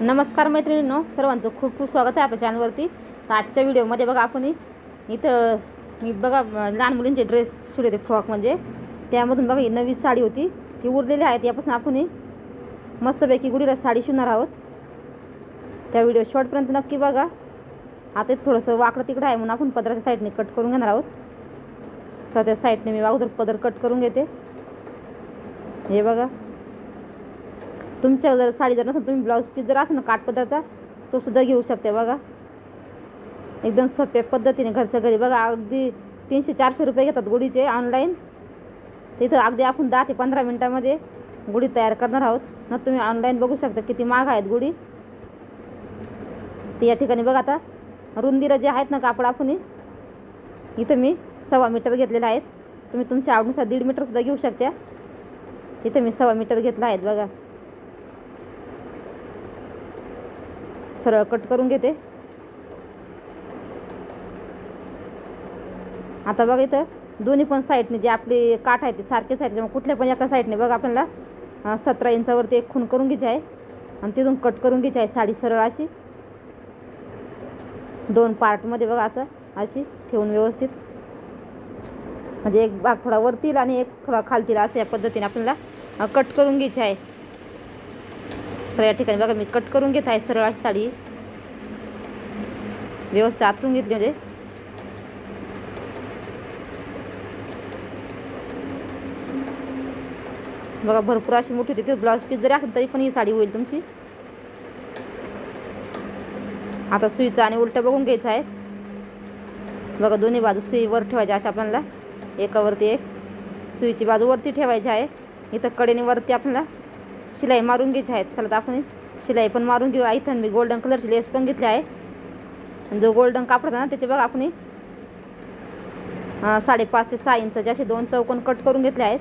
नमस्कार मैत्रिणींनो सर्वांचं खूप खूप स्वागत आहे आपल्या चॅनलवरती तर आजच्या व्हिडिओमध्ये बघा आपण इथं मी बघा लहान मुलींचे ड्रेस शिवले होते फ्रॉक म्हणजे. त्यामधून बघा ही नवी साडी होती. ती उरलेली आहेत. यापासून आपण मस्तपैकी गुढीला साडी शिवणार आहोत. त्या व्हिडिओ शॉर्टपर्यंत नक्की बघा. आता थोडंसं वाकडं तिकडं आहे म्हणून आपण पदराच्या साईडने कट करून घेणार आहोत. तर त्या साईडने मी अगोदर पदर कट करून घेते. हे बघा. तुमच्या जर साडी जर नसेल तुम्ही ब्लाऊज पीस जर असेल ना काठपदराचा तो सुद्धा घेऊ शकते बघा. एकदम सोप्या पद्धतीने घरच्या घरी बघा अगदी तीनशे चारशे रुपये घेतात गुढीचे ऑनलाईन तिथं अगदी आपण दहा ते पंधरा मिनटामध्ये गुढी तयार करणार आहोत. ना तुम्ही ऑनलाईन बघू शकता किती महाग आहेत गुढी. ते या ठिकाणी बघा आता रुंदीला जे आहेत ना कापड आपण इथं मी सव्वा मीटर घेतलेलं आहेत. तुम्ही तुमच्या आवडीनुसार दीड मीटरसुद्धा घेऊ शकता. तिथं मी सव्वा मीटर घेतलं आहेत बघा. सरळ कट करून घेते. आता बघा इथं दोन्ही पण साईडने जे आपली काठ आहे ते सारखेच आहे त्याच्यामुळे कुठल्या पण एका साईडने बघा आपल्याला सतरा इंचावरती एक खून करून घ्यायची आहे. आणि तिथून कट करून घ्यायची आहे साडी सरळ अशी. दोन पार्टमध्ये बघा आता अशी ठेवून व्यवस्थित. म्हणजे एक भाग थोडा वरतील आणि एक थोडा खालतील असं या पद्धतीने आपल्याला कट करून घ्यायची आहे. तर या ठिकाणी बघा मी कट करून घेत आहे सरळ अशी साडी. व्यवस्थित आथरून घेतली म्हणजे. बघा भरपूर अशी मोठी होती ब्लाऊज पीस जरी असेल तरी पण ही साडी होईल तुमची. आता सुईचा आणि उलटं बघून घ्यायचं आहे. बघा दोन्ही बाजू सुई वर ठेवायची अशा आपल्याला. एकावरती एक सुईची बाजू वरती ठेवायची आहे. इथं कडेने वरती आपल्याला शिलाई मारून घ्यायची आहेत. चला तर आपण शिलाई पण मारून घेऊ. इथं मी गोल्डन कलरची लेस पण घेतली आहे. जो गोल्डन कापड होता ना त्याचे बघा आपण साडेपाच ते सहा इंचाचे असे दोन चौकोन कट करून घेतले आहेत.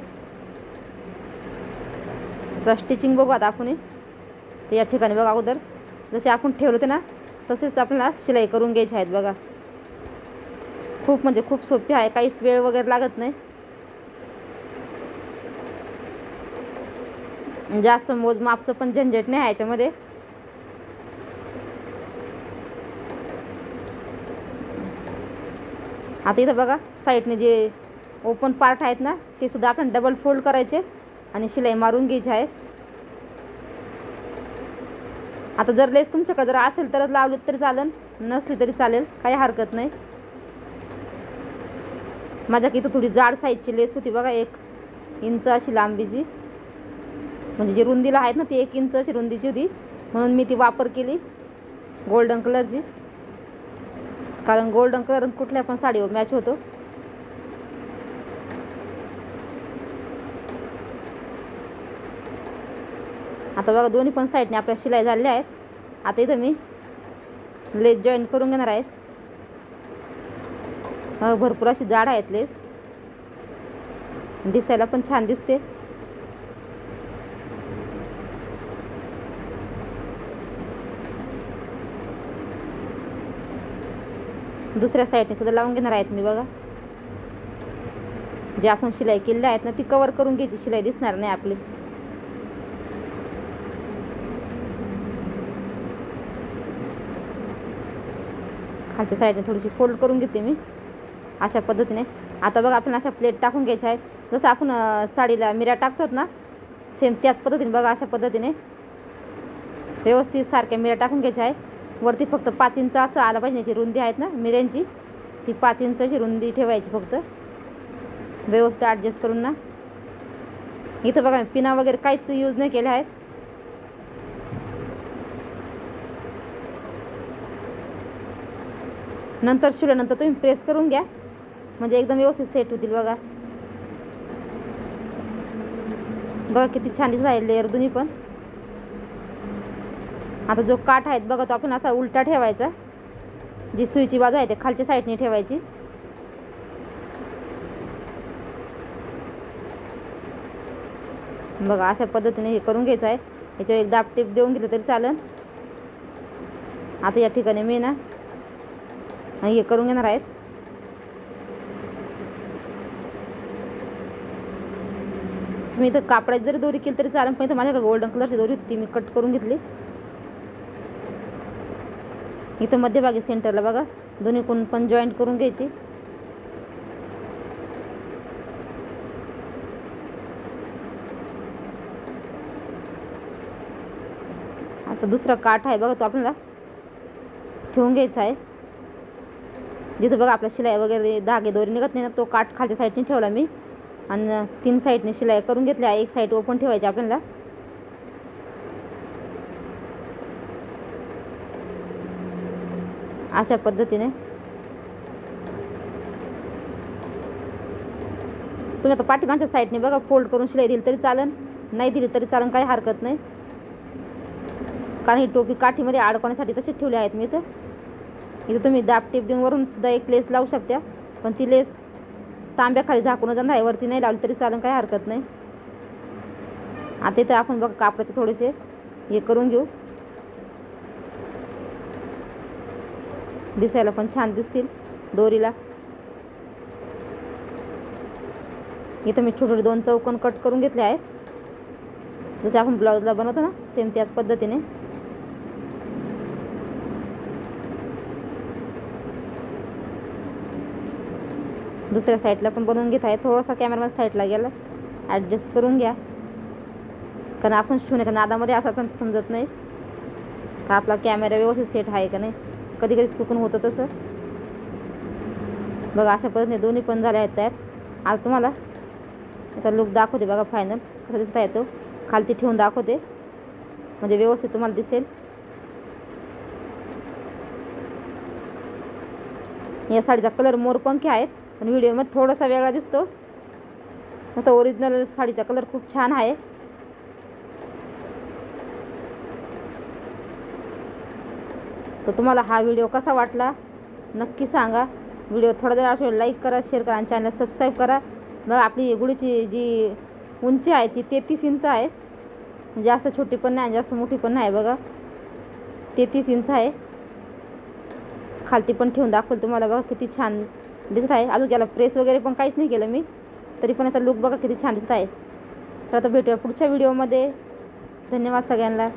तर स्टिचिंग बघू आता आपण तर या ठिकाणी बघा अगोदर जसे आपण ठेवले होते ना तसेच आपल्याला शिलाई करून घ्यायची आहेत बघा. खूप म्हणजे खूप सोपी आहे. काहीच वेळ वगैरे लागत नाही. म्हणजे जास्त मोजमापचं पण झंझट नाही याच्यामध्ये आता इथं बघा साईडने जे ओपन पार्ट आहेत ना ते सुद्धा आपण डबल फोल्ड करायचे आणि शिलाई मारून घ्यायची आहे आता जर लेस तुमच्याकडे जर असेल तरच लावली तरी चालेल नसली तरी चालेल काही हरकत नाही. माझ्या इथं थोडी जाड साईजची लेस होती बघा एक इंच अशी लांबीची. म्हणजे जी रुंदीला आहेत ना ती एक इंच अशी रुंदीची होती. म्हणून मी ती वापर केली. गोल्डन कलरची कारण गोल्डन कलर कुठल्या पण साडीवर मॅच होतो. आता बघा दोन्ही पण साईडने आपल्या शिलाई झालेल्या आहेत. आता इथं मी लेस जॉईन करून घेणार आहेत भरपूर अशी जाड आहेत लेस दिसायला पण छान दिसते. दुसऱ्या साईडने सुद्धा लावून घेणार आहेत मी बघा. जे आपण शिलाई केलेली आहेत ना ती कवर करून घ्यायची शिलाई दिसणार नाही आपली. खालच्या साईडने थोडीशी फोल्ड करून घेते मी अशा पद्धतीने. आता बघा आपण अशा प्लेट टाकून घ्यायच्या आहेत. जसं आपण साडीला मिऱ्या टाकतो ना सेम त्याच पद्धतीने बघा अशा पद्धतीने. व्यवस्थित सारख्या मिऱ्या टाकून घ्यायच्या आहे वरती फक्त पाच इंच असं आला पाहिजे याची रुंदी आहेत ना मिऱ्यांची ती पाच इंचाची रुंदी ठेवायची फक्त. व्यवस्थित ॲडजस्ट करून ना. इथं बघा मी पिना वगैरे काहीच यूज नाही केले आहेत. नंतर शिवल्यानंतर तुम्ही प्रेस करून घ्या. म्हणजे एकदम व्यवस्थित सेट होतील बघा. बघा किती छान दिसत आहे लेअर दोन्ही पण. आता जो काठ आहे बघा तो आपण असा उलटा ठेवायचा. जी सुईची बाजू आहे ते खालच्या साईडने ठेवायची. बघा अशा पद्धतीने हे करून घ्यायचं आहे. याच्यावर एक दाब टिप देऊन घेतलं तरी चालेल. आता या ठिकाणी मी ना हे करून घेणार आहेत तुम्ही इथं कापडाची जरी दोरी केली तरी चालेल पण इथं माझ्याकडे गोल्डन कलरची दोरी होती ती मी कट करून घेतली. इथं मध्यभागी सेंटरला बघा. दोन्ही कोण पण जॉईंट करून घ्यायची. आता दुसरा काठ आहे बघा तो आपल्याला ठेवून घ्यायचा आहे. जिथं बघा आपल्या शिलाई वगैरे धागे दोरी निघत नाही ना तो काठ खालच्या साईडने ठेवला मी. आणि तीन साईडने शिलाई करून घेतल्या एक साईड ओपन ठेवायची आपल्याला. अशा पद्धतीने. तुम्ही आता पाठीमागच्या साईडने बघा फोल्ड करून शिलाई दिली तरी चालन नाही दिली तरी चालन काही हरकत नाही. कारण ही टोपी काठीमध्ये अडकवण्यासाठी तशीच ठेवली आहेत मी तर इथं तुम्ही दाब टीप देऊन वरून सुद्धा एक लेस लावू शकता पण ती लेस तांब्याखाली झाकून जाणार आहे वरती नाही लावली तरी चालन काही हरकत नाही. आता इथं आपण बघा कापडाचे थोडेसे हे करून घेऊ. दिसायला पण छान दिसतील दोरीला. इथं मी छोटे छोटे दोन चौकोन कट करून घेतले आहेत. जसे आपण ब्लाऊजला बनवतो ना सेम त्याच पद्धतीने. दुसऱ्या साईडला पण बनवून घेत आहे. थोडासा कॅमेरामॅन साईडला गेला. ॲडजस्ट करून घ्या. कारण आपण शिवण्याच्या नादामध्ये असं पण समजत नाही का आपला कॅमेरा व्यवस्थित सेट आहे का नाही. कधी कधी चुकून होतं तसं. बघा अशा पद्धतीने दोन्ही पण झाले आहेत तयार. आज तुम्हाला याचा लुक दाखवते बघा फायनल कसा दिसता येतो खालती ठेवून दाखवते. म्हणजे व्यवस्थित तुम्हाला दिसेल. या साडीचा कलर मोरपंखी आहेत पण व्हिडिओमध्ये थोडासा वेगळा दिसतो. आता ओरिजिनल साडीचा कलर खूप छान आहे. तर तुम्हाला हा व्हिडिओ कसा वाटला नक्की सांगा. व्हिडिओ थोडा जर असेल लाईक करा शेअर करा आणि चॅनल सबस्क्राईब करा. मग आपली गुढीची जी उंची आहे ती तेहतीस इंच आहे. जास्त छोटी पण नाही आणि जास्त मोठी पण नाही बघा. तेहतीस इंच आहे. खालती पण ठेवून दाखवलं तुम्हाला बघा किती छान दिसत आहे. अजून याला प्रेस वगैरे पण काहीच नाही केलं मी. तरी पण याचा लुक बघा किती छान दिसत आहे. तर आता भेटूया पुढच्या व्हिडिओमध्ये धन्यवाद सगळ्यांना.